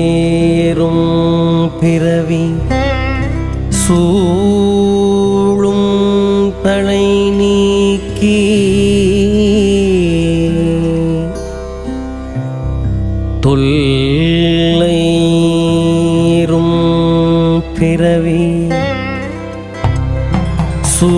தொல்லைரும் பிறவி சூழும் தலை நீக்கி தொல்லைரும் பிறவி சூ